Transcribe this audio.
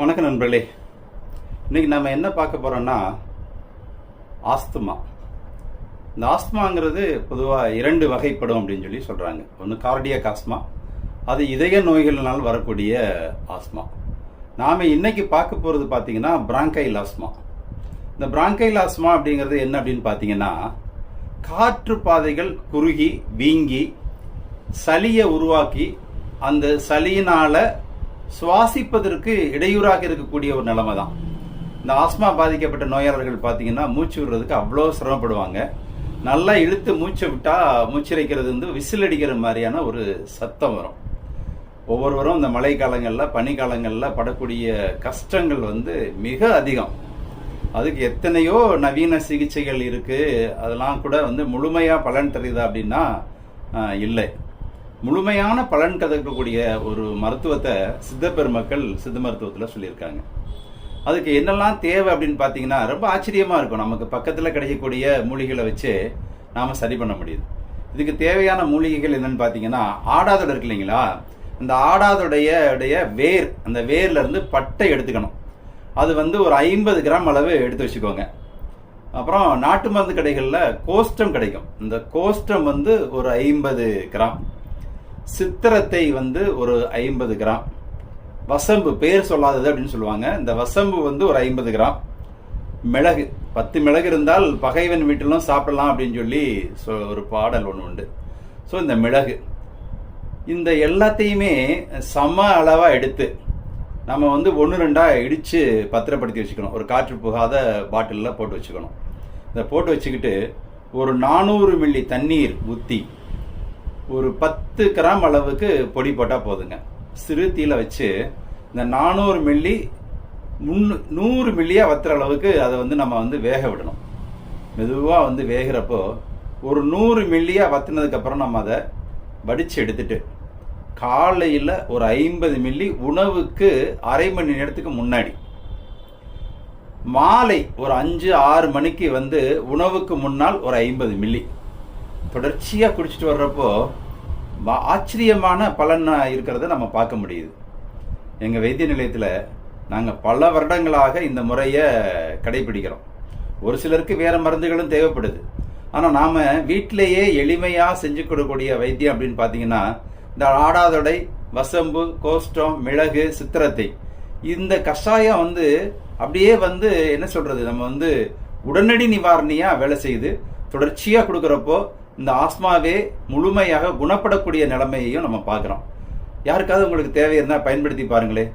வணக்கம் நண்பர்களே. இன்னைக்கு நம்ம என்ன பார்க்க போறோம்னா ஆஸ்துமா. இந்த ஆஸ்துமாங்கிறது பொதுவாக இரண்டு வகைப்படும் அப்படின்னு சொல்லி சொல்றாங்க. ஒன்று கார்டியக் ஆஸ்மா அது இதய நோய்களினால் வரக்கூடிய ஆஸ்மா நாம இன்னைக்கு பார்க்க போறது பார்த்தீங்கன்னா பிராங்கைல் ஆஸ்மா இந்த பிராங்கைல் ஆஸ்மா அப்படிங்கிறது என்ன அப்படின்னு பார்த்தீங்கன்னா காற்று பாதைகள் குறுகி வீங்கி சளியை உருவாக்கி அந்த சளியினால சுவாசிப்பதற்கு இடையூறாக இருக்கக்கூடிய ஒரு நிலைமை தான் இந்த ஆஸ்மா பாதிக்கப்பட்ட நோயாளர்கள் பார்த்தீங்கன்னா மூச்சு விடுறதுக்கு அவ்வளோ சிரமப்படுவாங்க. நல்லா இழுத்து மூச்சை விட்டா மூச்சிரைக்கிறது வந்து விசில் அடிக்கிற மாதிரியான ஒரு சத்தம் வரும். ஒவ்வொருவரும் இந்த மழை காலங்களில் பனிக்காலங்களில் படக்கூடிய கஷ்டங்கள் வந்து மிக அதிகம். அதுக்கு எத்தனையோ நவீன சிகிச்சைகள் இருக்குது அதெல்லாம் கூட வந்து முழுமையாக பலன் தெரியுதா அப்படின்னா இல்லை. முழுமையான பலன் கதக்கக்கூடிய ஒரு மருத்துவத்தை சித்த பெருமக்கள் சித்த மருத்துவத்தில் சொல்லியிருக்காங்க. அதுக்கு என்னெல்லாம் தேவை அப்படின்னு பார்த்தீங்கன்னா ரொம்ப ஆச்சரியமாக இருக்கும். நமக்கு பக்கத்தில் கிடைக்கக்கூடிய மூலிகைகளை வச்சு நாம் சரி பண்ண முடியுது. இதுக்கு தேவையான மூலிகைகள் என்னன்னு பார்த்தீங்கன்னா ஆடாதொடை இருக்கு இல்லைங்களா? அந்த ஆடாதொடைய உடைய வேர் அந்த வேர்லேருந்து பட்டை எடுத்துக்கணும். அது வந்து ஒரு ஐம்பது கிராம் அளவு எடுத்து வச்சுக்கோங்க. அப்புறம் நாட்டு மருந்து கடைகளில் கோஸ்டம் கிடைக்கும். இந்த கோஸ்டம் வந்து ஒரு ஐம்பது கிராம். சித்திரத்தை வந்து ஒரு ஐம்பது கிராம். வசம்பு பேர் சொல்லாதது அப்படின்னு சொல்லுவாங்க. இந்த வசம்பு வந்து ஒரு ஐம்பது கிராம். மிளகு பத்து மிளகு இருந்தால் பகைவன் வீட்டிலும் சாப்பிடலாம் அப்படின்னு சொல்லி சொ- ஒரு பாடல் ஒன்று உண்டு. ஸோ இந்த மிளகு. இந்த எல்லாத்தையுமே சம அளவாக எடுத்து நம்ம வந்து ஒன்று ரெண்டாக இடித்து பத்திரப்படுத்தி வச்சுக்கணும். ஒரு காற்று புகாத பாட்டிலில் போட்டு வச்சுக்கணும். இதை போட்டு வச்சுக்கிட்டு ஒரு நானூறு மில்லி தண்ணீர் ஊற்றி ஒரு பத்து கிராம் அளவுக்கு பொடி போட்டால் போதுங்க. சிறு தீயில வச்சு இந்த நானூறு மில்லி முன்னு நூறு மில்லியாக வத்துற அளவுக்கு அதை வந்து நம்ம வந்து வேக விடணும். மெதுவாக வந்து வேகிறப்போ ஒரு நூறு மில்லியாக வத்தினதுக்கப்புறம் நம்ம அதை வடித்து எடுத்துட்டு காலையில் ஒரு ஐம்பது மில்லி உணவுக்கு அரை மணி நேரத்துக்கு முன்னாடி மாலை ஒரு அஞ்சு ஆறு மணிக்கு வந்து உணவுக்கு முன்னால் ஒரு ஐம்பது மில்லி. தொடர்ச்சியாக குடிச்சிட்டு வர்றப்போ ஆச்சரியமான பலன் இருக்கிறத நம்ம பார்க்க முடியுது. எங்கள் வைத்திய நிலையத்தில் நாங்கள் பல வருடங்களாக இந்த முறையை கடைபிடிக்கிறோம். ஒரு சிலருக்கு வேறு மருந்துகளும் தேவைப்படுது. ஆனால் நாம் வீட்டிலேயே எளிமையாக செஞ்சு கொடுக்கக்கூடிய வைத்தியம் அப்படின்னு பார்த்தீங்கன்னா இந்த ஆடாதொடை வசம்பு கோஷ்டம் மிளகு சித்திரத்தை. இந்த கஷாயம் வந்து அப்படியே வந்து என்ன சொல்கிறது நம்ம வந்து உடனடி நிவாரணியாக வேலை செய்து தொடர்ச்சியாக கொடுக்குறப்போ இந்த ஆஸ்மாவே முழுமையாக குணப்படக்கூடிய நிலைமையையும் நம்ம பார்க்குறோம். யாருக்காவது உங்களுக்கு தேவை இருந்தால் பயன்படுத்தி பாருங்களேன்.